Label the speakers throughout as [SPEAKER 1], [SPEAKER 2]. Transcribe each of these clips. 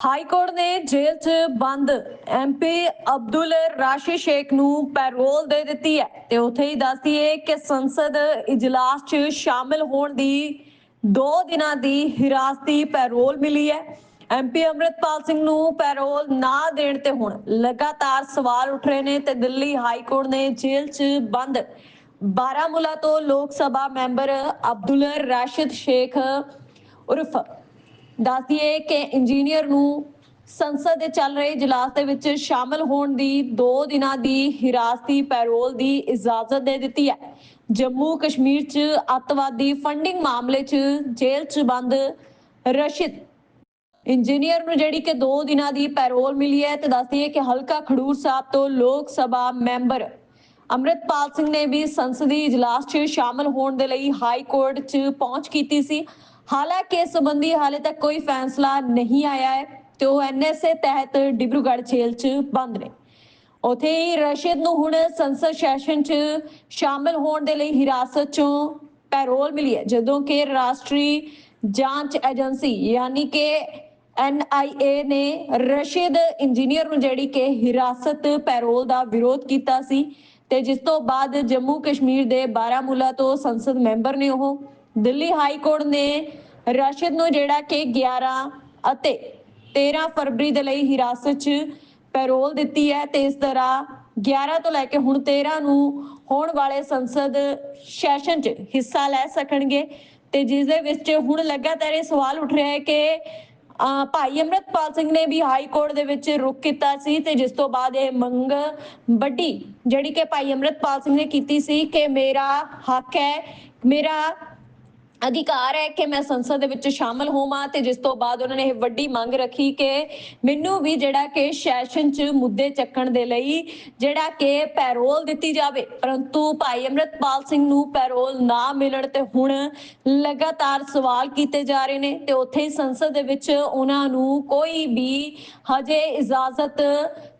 [SPEAKER 1] High court ਨੇ ਜੇਲ੍ਹ 'ਚ ਬੰਦ ਐਮਪੀ ਅਬਦੁਲ ਰਾਸ਼ੀ ਸ਼ੇਖ ਨੂੰ ਪੈਰੋਲ ਦੇ ਦਿੱਤੀ ਹੈ ਤੇ ਉੱਥੇ ਹੀ ਦੱਸਦੀਏ ਕਿ ਸੰਸਦ ਇਜਲਾਸ 'ਚ ਸ਼ਾਮਿਲ ਹੋਣ ਦੀ 2 ਦਿਨਾਂ ਦੀ ਹਿਰਾਸਤੀ ਪੈਰੋਲ ਮਿਲੀ ਹੈ। ਐਮਪੀ ਅੰਮ੍ਰਿਤਪਾਲ ਸਿੰਘ ਨੂੰ ਪੈਰੋਲ ਨਾ ਦੇਣ ਤੇ ਹੁਣ ਲਗਾਤਾਰ ਸਵਾਲ ਉੱਠ ਰਹੇ ਨੇ ਤੇ ਦਿੱਲੀ ਹਾਈ ਕੋਰਟ ਨੇ ਜੇਲ੍ਹ 'ਚ ਬੰਦ ਬਾਰਾਮੂਲਾ ਤੋਂ ਲੋਕ ਸਭਾ ਮੈਂਬਰ ਅਬਦੁਲ ਰਾਸ਼ਿਦ ਸ਼ੇਖ ਉਰਫ ਦੱਸਦੀਏ ਕਿ ਇੰਜੀਨੀਅਰ ਨੂੰ ਸੰਸਦ ਦੇ ਚੱਲ ਰਹੇ ਇਜਲਾਸ ਦੇ ਵਿੱਚ ਸ਼ਾਮਲ ਹੋਣ ਦੀ 2 ਦਿਨਾਂ ਦੀ ਹਿਰਾਸਤੀ ਪੈਰੋਲ ਦੀ ਇਜਾਜ਼ਤ ਦੇ ਦਿੱਤੀ ਹੈ। ਜੰਮੂ ਕਸ਼ਮੀਰ 'ਚ ਅੱਤਵਾਦੀ ਫੰਡਿੰਗ ਮਾਮਲੇ 'ਚ ਜੇਲ੍ਹ 'ਚ ਬੰਦ ਰਸ਼ਿਦ। ਇੰਜੀਨੀਅਰ ਨੂੰ ਜਿਹੜੀ ਕਿ 2 ਦਿਨਾਂ ਦੀ ਪੈਰੋਲ ਮਿਲੀ ਹੈ ਤੇ ਦੱਸਦੀ ਹੈ ਕਿ ਹਲਕਾ ਖਡੂਰ ਸਾਹਿਬ ਤੋਂ ਲੋਕ ਸਭਾ ਮੈਂਬਰ ਅੰਮ੍ਰਿਤਪਾਲ ਸਿੰਘ ਨੇ ਵੀ ਸੰਸਦੀ ਇਜਲਾਸ 'ਚ ਸ਼ਾਮਲ ਹੋਣ ਦੇ ਲਈ ਹਾਈ ਕੋਰਟ 'ਚ ਪਹੁੰਚ ਕੀਤੀ ਸੀ। ਹਾਲਾਂਕਿ ਇਸ ਸੰਬੰਧੀ ਹਾਲੇ ਤੱਕ ਕੋਈ ਫੈਸਲਾ ਨਹੀਂ ਆਇਆ ਹੈ ਤੇ ਉਹ ਐਨਐਸਏ ਤਹਿਤ ਡਿਬਰੂਗੜ੍ਹ ਜੇਲ੍ਹ 'ਚ ਬੰਦ ਨੇ। ਉਥੇ ਹੀ ਰਸ਼ੀਦ ਨੂੰ ਹੁਣ ਸੰਸਦ ਸੈਸ਼ਨ 'ਚ ਸ਼ਾਮਲ ਹੋਣ ਦੇ ਲਈ ਹਿਰਾਸਤ 'ਚੋਂ ਪੈਰੋਲ ਮਿਲੀ ਹੈ, ਜਦੋਂ ਕਿ ਰਾਸ਼ਟਰੀ ਜਾਂਚ ਏਜੰਸੀ ਯਾਨੀ ਕਿ ਐਨਆਈਏ ਨੇ ਰਸ਼ੀਦ ਇੰਜੀਨੀਅਰ ਨੂੰ ਜਿਹੜੀ ਕਿ ਹਿਰਾਸਤ ਪੈਰੋਲ ਦਾ ਵਿਰੋਧ ਕੀਤਾ ਸੀ ਤੇ ਜਿਸ ਤੋਂ ਬਾਅਦ ਜੰਮੂ ਕਸ਼ਮੀਰ ਦੇ ਬਾਰਾਮੂਲਾ ਤੋਂ ਸੰਸਦ ਮੈਂਬਰ ਨੇ ਉਹ ਦਿੱਲੀ ਹਾਈ ਕੋਰਟ ਨੇ ਰਸ਼ੀਦ ਨੂੰ ਜਿਹੜਾ ਕਿ 11 ਅਤੇ 13 ਫਰਵਰੀ ਦੇ ਲਈ ਹਿਰਾਸਤ 'ਚ ਪੈਰੋਲ ਦਿੱਤੀ ਹੈ ਤੇ ਇਸ ਤਰ੍ਹਾਂ 11 ਤੋਂ ਲੈ ਕੇ ਹੁਣ 13 ਨੂੰ ਹੋਣ ਵਾਲੇ ਸੰਸਦ ਸੈਸ਼ਨ 'ਚ ਹਿੱਸਾ ਲੈ ਸਕਣਗੇ ਤੇ ਜਿਸ ਦੇ ਵਿੱਚ ਹੁਣ ਲਗਾਤਾਰ ਇਹ ਸਵਾਲ ਉੱਠ ਰਿਹਾ ਹੈ ਕਿ ਭਾਈ ਅੰਮ੍ਰਿਤਪਾਲ ਸਿੰਘ ਨੇ ਵੀ ਹਾਈ ਕੋਰਟ ਦੇ ਵਿੱਚ ਰੁਕ ਕੀਤਾ ਸੀ ਤੇ ਜਿਸ ਤੋਂ ਬਾਅਦ ਇਹ ਮੰਗ ਵੱਡੀ ਜਿਹੜੀ ਕਿ ਭਾਈ ਅੰਮ੍ਰਿਤਪਾਲ ਸਿੰਘ ਨੇ ਕੀਤੀ ਸੀ ਕਿ ਮੇਰਾ ਹੱਕ ਹੈ, ਮੇਰਾ ਅਧਿਕਾਰ ਹੈ ਕਿ ਮੈਂ ਸੰਸਦ ਦੇ ਵਿੱਚ ਸ਼ਾਮਲ ਹੋਵਾਂ ਤੇ ਜਿਸ ਤੋਂ ਬਾਅਦ ਉਹਨਾਂ ਨੇ ਇਹ ਵੱਡੀ ਮੰਗ ਰੱਖੀ ਕਿ ਮੈਨੂੰ ਵੀ ਜਿਹੜਾ ਕਿ ਸੈਸ਼ਨ 'ਚ ਮੁੱਦੇ ਚੱਕਣ ਦੇ ਲਈ ਜਿਹੜਾ ਕਿ ਪੈਰੋਲ ਦਿੱਤੀ ਜਾਵੇ। ਪਰੰਤੂ ਭਾਈ ਅੰਮ੍ਰਿਤਪਾਲ ਸਿੰਘ ਨੂੰ ਪੈਰੋਲ ਨਾ ਮਿਲਣ ਤੇ ਹੁਣ ਲਗਾਤਾਰ ਸਵਾਲ ਕੀਤੇ ਜਾ ਰਹੇ ਨੇ ਤੇ ਉੱਥੇ ਹੀ ਸੰਸਦ ਦੇ ਵਿੱਚ ਉਹਨਾਂ ਨੂੰ ਕੋਈ ਵੀ ਹਜੇ ਇਜਾਜ਼ਤ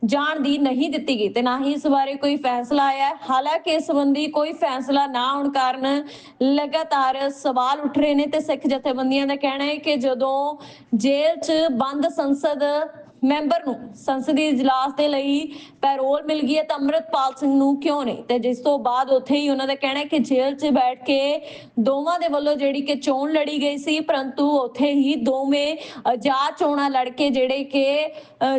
[SPEAKER 1] ਜਾਣ ਦੀ ਨਹੀਂ ਦਿੱਤੀ ਗਈ ਤੇ ਨਾ ਹੀ ਇਸ ਬਾਰੇ ਕੋਈ ਫੈਸਲਾ ਆਇਆ। ਹਾਲਾਂਕਿ ਇਸ ਸੰਬੰਧੀ ਕੋਈ ਫੈਸਲਾ ਨਾ ਆਉਣ ਕਾਰਨ ਲਗਾਤਾਰ ਸਵਾਲ ਉੱਠ ਰਹੇ ਨੇ ਤੇ ਸਿੱਖ ਜਥੇਬੰਦੀਆਂ ਦਾ ਕਹਿਣਾ ਹੈ ਕਿ ਜਦੋਂ ਜੇਲ੍ਹ 'ਚ ਬੰਦ ਸੰਸਦ ਮੈਂਬਰ ਨੂੰ ਸੰਸਦੀ ਇਜਲਾਸ ਦੇ ਲਈ ਪੈਰੋਲ ਮਿਲ ਗਈ ਹੈ ਤਾਂ ਅੰਮ੍ਰਿਤਪਾਲ ਸਿੰਘ ਨੂੰ ਕਿਉਂ ਨਹੀਂ? ਤੇ ਜਿਸ ਤੋਂ ਬਾਅਦ ਉੱਥੇ ਹੀ ਉਹਨਾਂ ਦਾ ਕਹਿਣਾ ਹੈ ਕਿ ਜੇਲ੍ਹ 'ਚ ਬੈਠ ਕੇ ਦੋਵਾਂ ਦੇ ਵੱਲੋਂ ਜਿਹੜੀ ਕਿ ਚੋਣ ਲੜੀ ਗਈ ਸੀ, ਪਰੰਤੂ ਉੱਥੇ ਹੀ ਦੋਵੇਂ ਆਜ਼ਾਦ ਚੋਣਾਂ ਲੜ ਕੇ ਜਿਹੜੇ ਕਿ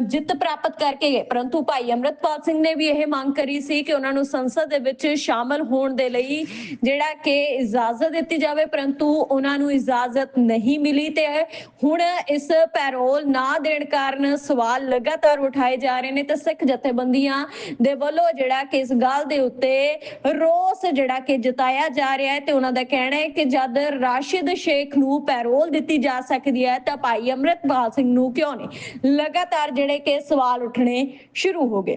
[SPEAKER 1] ਜਿੱਤ ਪ੍ਰਾਪਤ ਕਰਕੇ ਗਏ। ਪਰੰਤੂ ਭਾਈ ਅੰਮ੍ਰਿਤਪਾਲ ਸਿੰਘ ਨੇ ਵੀ ਇਹ ਮੰਗ ਕਰੀ ਸੀ ਕਿ ਉਹਨਾਂ ਨੂੰ ਸੰਸਦ ਦੇ ਵਿੱਚ ਸ਼ਾਮਲ ਹੋਣ ਦੇ ਲਈ ਜਿਹੜਾ ਕਿ ਇਜਾਜ਼ਤ ਦਿੱਤੀ ਜਾਵੇ, ਪਰੰਤੂ ਉਹਨਾਂ ਨੂੰ ਇਜਾਜ਼ਤ ਨਹੀਂ ਮਿਲੀ ਤੇ ਹੁਣ ਇਸ ਪੈਰੋਲ ਨਾ ਦੇਣ ਕਾਰਨ ਸਵਾਲ ਲਗਾਤਾਰ ਉਠਾਏ ਜਾ ਰਹੇ ਨੇ ਤੇ ਸਿੱਖ ਜਥੇਬੰਦੀਆਂ ਦੇ ਵੱਲੋਂ ਜਿਹੜਾ ਕਿ ਇਸ ਗੱਲ ਦੇ ਉੱਤੇ ਰੋਸ ਜਿਹੜਾ ਕਿ ਜਤਾਇਆ ਜਾ ਰਿਹਾ ਹੈ ਤੇ ਉਹਨਾਂ ਦਾ ਕਹਿਣਾ ਹੈ ਕਿ ਜਦ ਰਾਸ਼ਿਦ ਸ਼ੇਖ ਨੂੰ ਪੈਰੋਲ ਦਿੱਤੀ ਜਾ ਸਕਦੀ ਹੈ ਤਾਂ ਭਾਈ ਅੰਮ੍ਰਿਤਪਾਲ ਸਿੰਘ ਨੂੰ ਕਿਉਂ ਨਹੀਂ? ਲਗਾਤਾਰ ਜਿਹੜੇ ਕਿ ਸਵਾਲ ਉੱਠਣੇ ਸ਼ੁਰੂ ਹੋ ਗਏ।